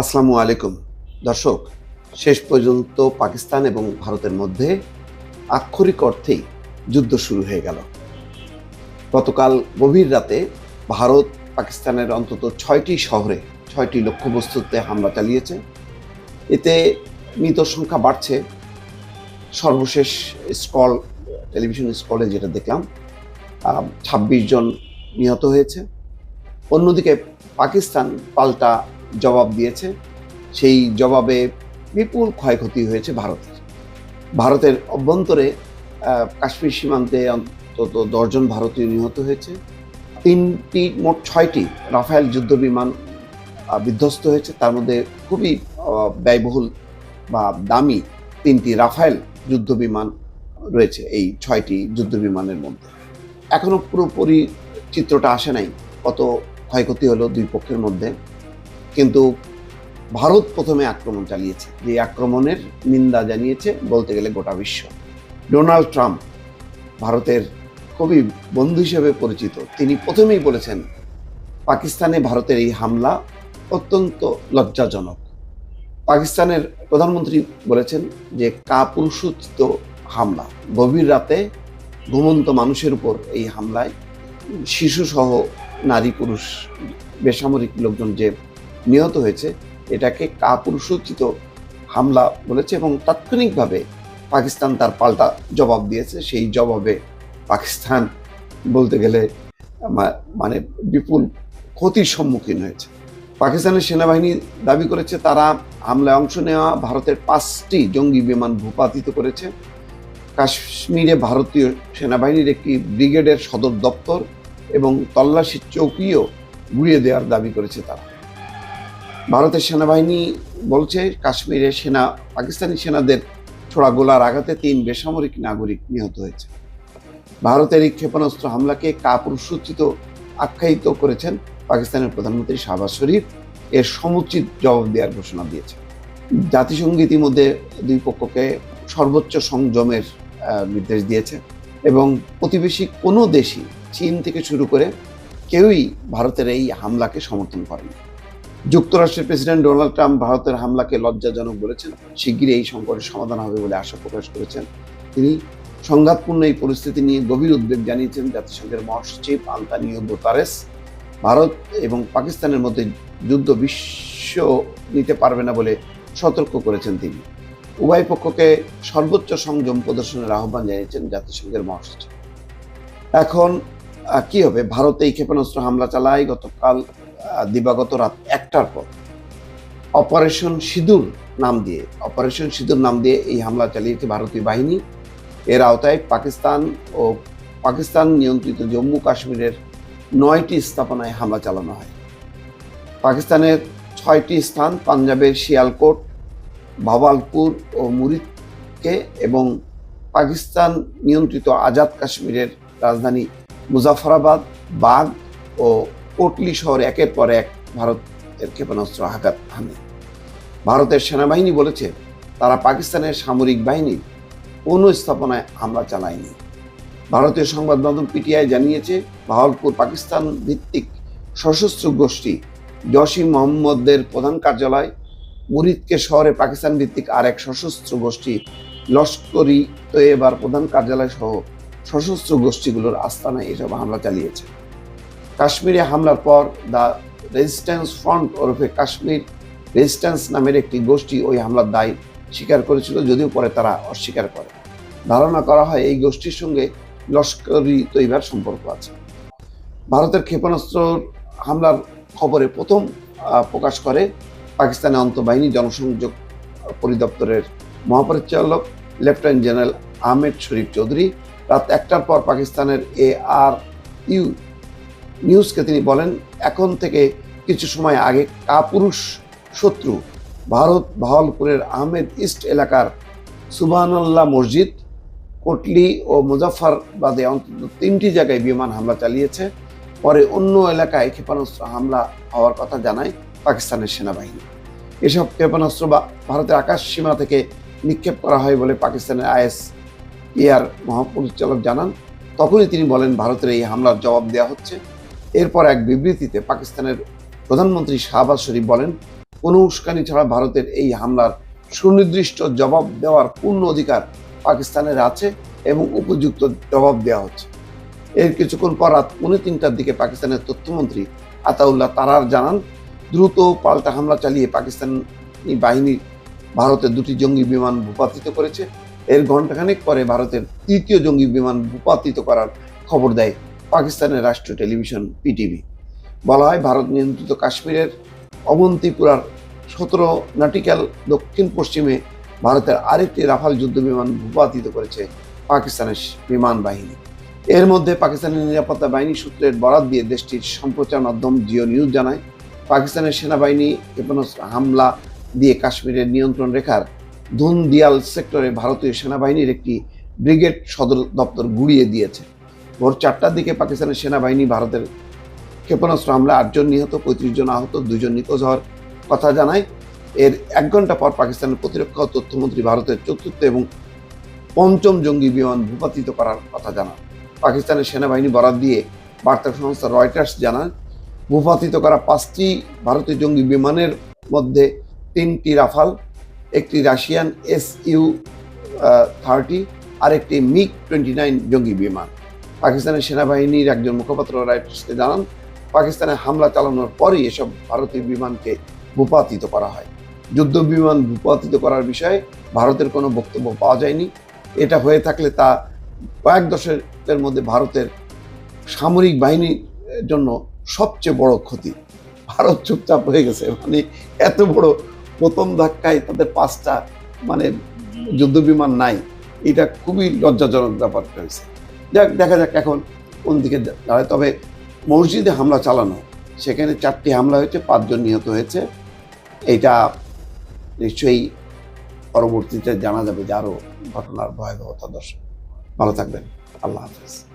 আসসালামু আলাইকুম। দর্শক, শেষ পর্যন্ত পাকিস্তান এবং ভারতের মধ্যে আক্ষরিক অর্থেই যুদ্ধ শুরু হয়ে গেল। গতকাল গভীর রাতে ভারত পাকিস্তানের অন্তত ছয়টি শহরে ছয়টি লক্ষ্যবস্তুতে হামলা চালিয়েছে। এতে মৃত সংখ্যা বাড়ছে। সর্বশেষ স্কল, টেলিভিশন স্কলে যেটা দেখলাম ছাব্বিশ জন নিহত হয়েছে। অন্যদিকে পাকিস্তান পাল্টা জবাব দিয়েছে। সেই জবাবে বিপুল ক্ষয়ক্ষতি হয়েছে ভারতের। ভারতের অভ্যন্তরে কাশ্মীর সীমান্তে অন্তত দশজন ভারতীয় নিহত হয়েছে। তিনটি, মোট ছয়টি রাফায়েল যুদ্ধ বিমান বিধ্বস্ত হয়েছে। তার মধ্যে খুবই ব্যয়বহুল বা দামি তিনটি রাফায়েল যুদ্ধ বিমান রয়েছে এই ছয়টি যুদ্ধ বিমানের মধ্যে। এখনও পুরোপুরি চিত্রটা আসে নাই কত ক্ষয়ক্ষতি হলো দুই পক্ষের মধ্যে। কিন্তু ভারত প্রথমে আক্রমণ চালিয়েছে। যে আক্রমণের নিন্দা জানিয়েছে বলতে গেলে গোটা বিশ্ব। ডোনাল্ড ট্রাম্প ভারতের খুবই বন্ধু হিসেবে পরিচিত। তিনি প্রথমেই বলেছেন, পাকিস্তানে ভারতের এই হামলা অত্যন্ত লজ্জাজনক। পাকিস্তানের প্রধানমন্ত্রী বলেছেন যে, কাপুরুষোচিত হামলা। গভীর রাতে ঘুমন্ত মানুষের উপর এই হামলায় শিশুসহ নারী, পুরুষ, বেসামরিক লোকজন যে নিহত হয়েছে, এটাকে কাপুরুষোচিত হামলা বলেছে এবং তাৎক্ষণিকভাবে পাকিস্তান তার পাল্টা জবাব দিয়েছে। সেই জবাবে পাকিস্তান বলতে গেলে মানে বিপুল ক্ষতির সম্মুখীন হয়েছে। পাকিস্তানের সেনাবাহিনী দাবি করেছে তারা হামলায় অংশ নেওয়া ভারতের পাঁচটি জঙ্গি বিমান ভূপাতিত করেছে। কাশ্মীরে ভারতীয় সেনাবাহিনীর একটি ব্রিগেডের সদর দপ্তর এবং তল্লাশি চৌকিও গুড়িয়ে দেওয়ার দাবি করেছে তারা। ভারতের সেনাবাহিনী বলছে কাশ্মীরে সেনা, পাকিস্তানি সেনাদের ছোড়া গোলার আঘাতে তিন বেসামরিক নাগরিক নিহত হয়েছে। ভারতের এই ক্ষেপণাস্ত্র হামলাকে কাপুরুষোচিত আখ্যায়িত করেছেন পাকিস্তানের প্রধানমন্ত্রী শাহবাজ শরীফ। এর সমুচিত জবাব দেওয়ার ঘোষণা দিয়েছে। জাতিসংঘ ইতিমধ্যে দুই পক্ষকে সর্বোচ্চ সংযমের নির্দেশ দিয়েছে এবং প্রতিবেশী কোনো দেশই চীন থেকে শুরু করে কেউই ভারতের এই হামলাকে সমর্থন করেনি। যুক্তরাষ্ট্রের প্রেসিডেন্ট ডোনাল্ড ট্রাম্প ভারতের হামলাকে লজ্জাজনক বলেছেন। শিগগিরই এই সংকটের সমাধান হবে বলে আশা প্রকাশ করেছেন। তিনি সংঘাতপূর্ণ এই পরিস্থিতি নিয়ে গভীর উদ্বেগ জানিয়েছেন জাতিসংঘের মহাসচিব আন্তানিও গোতারেস। ভারত এবং পাকিস্তানের মধ্যে যুদ্ধ বিশ্ব নিতে পারবে না বলে সতর্ক করেছেন তিনি। উভয় পক্ষকে সর্বোচ্চ সংযম প্রদর্শনের আহ্বান জানিয়েছেন জাতিসংঘের মহাসচিব। এখন কি হবে? ভারত এই ক্ষেপণাস্ত্র হামলা চালায়। গতকাল দিবাগত রাত একটার পর। অপারেশন সিঁদুর নাম দিয়ে, অপারেশন সিঁদুর নাম দিয়ে এই হামলা চালিয়েছে ভারতীয় বাহিনী। এর আওতায় পাকিস্তান ও পাকিস্তান নিয়ন্ত্রিত জম্মু কাশ্মীরের নয়টি স্থাপনায় হামলা চালানো হয়। পাকিস্তানের ছয়টি স্থান, পাঞ্জাবের শিয়ালকোট ভাবালপুর ও মুরিদকে এবং পাকিস্তান নিয়ন্ত্রিত আজাদ কাশ্মীরের রাজধানী মুজাফরাবাদ বাগ ও কোটলি শহরে একের পর এক ভারতের ক্ষেপণাস্ত্র আঘাত হানে। ভারতের সেনাবাহিনী বলেছে, তারা পাকিস্তানের সামরিক বাহিনীর কোনো স্থাপনায় হামলা চালায়নি। ভারতীয় সংবাদ মাধ্যম পিটিআই জানিয়েছে ভাওয়ালপুর পাকিস্তান ভিত্তিক সশস্ত্র গোষ্ঠী জসিম মোহাম্মদের প্রধান কার্যালয়, মুরিদকে শহরে পাকিস্তান ভিত্তিক আর এক সশস্ত্র গোষ্ঠী লস্করি তৈবার প্রধান কার্যালয় সহ সশস্ত্র গোষ্ঠীগুলোর আস্তানায় এসব হামলা চালিয়েছে। কাশ্মীরে হামলার পর দ্য রেজিস্ট্যান্স ফ্রন্ট ওরফে কাশ্মীর রেজিস্ট্যান্স নামের একটি গোষ্ঠী ওই হামলার দায় স্বীকার করেছিল, যদিও পরে তারা অস্বীকার করে। ধারণা করা হয় এই গোষ্ঠীর সঙ্গে লস্করি তৈবার সম্পর্ক আছে। ভারতের ক্ষেপণাস্ত্র হামলার খবরে প্রথম প্রকাশ করে পাকিস্তানের অন্তঃবাহিনী জনসংযোগ পরিদপ্তরের মহাপরিচালক, লেফটেন্যান্ট জেনারেল আহমেদ শরীফ চৌধুরী। রাত একটার পর পাকিস্তানের এ আর ইউ নিউজকে তিনি বলেন, এখন থেকে কিছু সময় আগে কাপুরুষ শত্রু ভারত ভাওয়ালপুরের আহমেদ ইস্ট এলাকার সুবহানাল্লাহ মসজিদ, কোটলি ও মুজাফরবাদে অন্তত তিনটি জায়গায় বিমান হামলা চালিয়েছে। পরে অন্য এলাকায় ক্ষেপণাস্ত্র হামলা হওয়ার কথা জানায় পাকিস্তানের সেনাবাহিনী। এসব ক্ষেপণাস্ত্র বা ভারতের আকাশ সীমা থেকে নিক্ষেপ করা হয় বলে পাকিস্তানের আইএস এয়ার মহাপরিচালক জানান। তখনই তিনি বলেন, ভারতের এই হামলার জবাব দেওয়া হচ্ছে। এরপর এক বিবৃতিতে পাকিস্তানের প্রধানমন্ত্রী শাহবাজ শরীফ বলেন কোনো উস্কানি ছাড়া ভারতের এই হামলার সুনির্দিষ্ট জবাব দেওয়ার পূর্ণ অধিকার পাকিস্তানের আছে এবং উপযুক্ত জবাব দেওয়া হচ্ছে। এর কিছুক্ষণ পর রাত পৌনে তিনটার দিকে পাকিস্তানের তথ্যমন্ত্রী আতাউল্লাহ তারার জানান, দ্রুত পাল্টা হামলা চালিয়ে পাকিস্তানি বাহিনী ভারতের দুটি জঙ্গি বিমান ভূপাতিত করেছে। এর ঘণ্টাখানেক পরে ভারতের তৃতীয় জঙ্গি বিমান ভূপাতিত করার খবর দেয়। পাকিস্তানের রাষ্ট্র টেলিভিশন পিটিভি। বলা হয়, ভারত নিয়ন্ত্রিত কাশ্মীরের অবন্তিপুরার সতেরো নাটিক্যাল দক্ষিণ পশ্চিমে ভারতের আরেকটি রাফাল যুদ্ধ বিমান ভূপাতিত করেছে পাকিস্তানের বিমান বাহিনী। এর মধ্যে পাকিস্তানের নিরাপত্তা বাহিনী সূত্রের বরাত দিয়ে দেশটির সম্প্রচার মাধ্যম জিও নিউজ জানায়, পাকিস্তানের সেনাবাহিনী ক্ষেপণাস্ত্র হামলা দিয়ে কাশ্মীরের নিয়ন্ত্রণ রেখার ধুনদিয়াল সেক্টরে ভারতীয় সেনাবাহিনীর একটি ব্রিগেড সদর দপ্তর গুড়িয়ে দিয়েছে। ভোর চারটার দিকে পাকিস্তানের সেনাবাহিনী ভারতের ক্ষেপণাস্ত্র হামলা আটজন নিহত, পঁয়ত্রিশ জন আহত, দুজন নিখোঁজ হওয়ার কথা জানায়। এর এক ঘণ্টা পর পাকিস্তানের প্রতিরক্ষা ও তথ্যমন্ত্রী ভারতের চতুর্থ এবং পঞ্চম জঙ্গি বিমান ভূপাতিত করার কথা জানান পাকিস্তানের সেনাবাহিনী বরাদ দিয়ে বার্তা সংস্থা রয়টার্স জানান ভূপাতিত করা পাঁচটি ভারতীয় জঙ্গি বিমানের মধ্যে তিনটি রাফাল, একটি রাশিয়ান এস ইউ থার্টি আর একটি মিগ টোয়েন্টি নাইন জঙ্গি বিমান। পাকিস্তানের সেনাবাহিনীর একজন মুখপাত্র রাইটার্সকে জানান, পাকিস্তানে হামলা চালানোর পরই এসব ভারতীয় বিমানকে ভূপাতিত করা হয়। যুদ্ধ বিমান ভূপাতিত করার বিষয়ে ভারতের কোনো বক্তব্য পাওয়া যায়নি। এটা হয়ে থাকলে তা কয়েক দশকের মধ্যে ভারতের সামরিক বাহিনীর জন্য সবচেয়ে বড় ক্ষতি। ভারত চুপচাপ হয়ে গেছে। মানে এত বড় প্রথম ধাক্কায় তাদের পাঁচটা মানে যুদ্ধ বিমান নাই। এটা খুবই লজ্জাজনক ব্যাপার হয়েছে। যাক দেখা যাক এখন কোন দিকে দাঁড়ায়। তবে মসজিদে হামলা চালানো, সেখানে চারটি হামলা হয়েছে, পাঁচজন নিহত হয়েছে। এটা নিশ্চয়ই পরবর্তীতে জানা যাবে যে আরও ঘটনার ভয়াবহতা দর্শক। ভালো থাকবেন। আল্লাহ হাফেজ।